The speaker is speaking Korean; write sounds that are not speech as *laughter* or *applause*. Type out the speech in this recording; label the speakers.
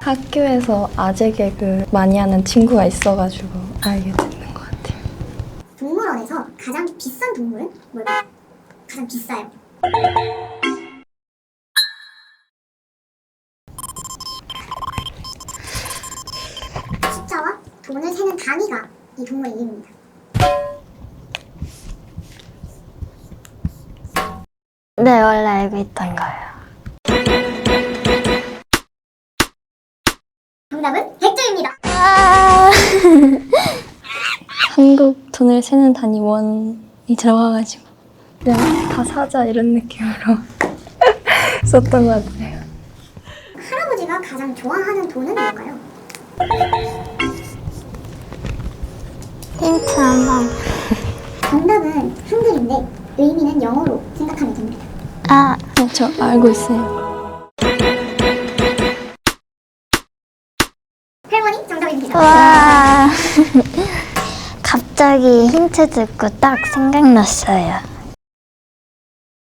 Speaker 1: 학교에서 아재 개그 많이 하는 친구가 있어가지고 알게 되는 것 같아요.
Speaker 2: 동물원에서 가장 비싼 동물은 뭘까요? 가장 비싸요. 숫자와 돈을 세는 단위가 이 동물의 이름입니다.
Speaker 3: 네, 원래 알고 있던 거예요.
Speaker 2: 정답은 100점입니다.
Speaker 3: 아, *laughs*
Speaker 1: 한국 돈을 세는 단위 원이 들어가가지고 그냥 다 사자 이런 느낌으로 *laughs* 썼던 것 같아요.
Speaker 2: 할아버지가 가장 좋아하는 돈은 뭘까요?
Speaker 3: 힌트 한 번.
Speaker 2: 정답은 한글인데 의미는 영어로 생각하면 됩니다.
Speaker 3: 아,
Speaker 1: 네, 저 알고 있어요.
Speaker 2: 할머니 정답입니다.
Speaker 3: 와. *laughs* 갑자기 힌트 듣고 딱 생각났어요.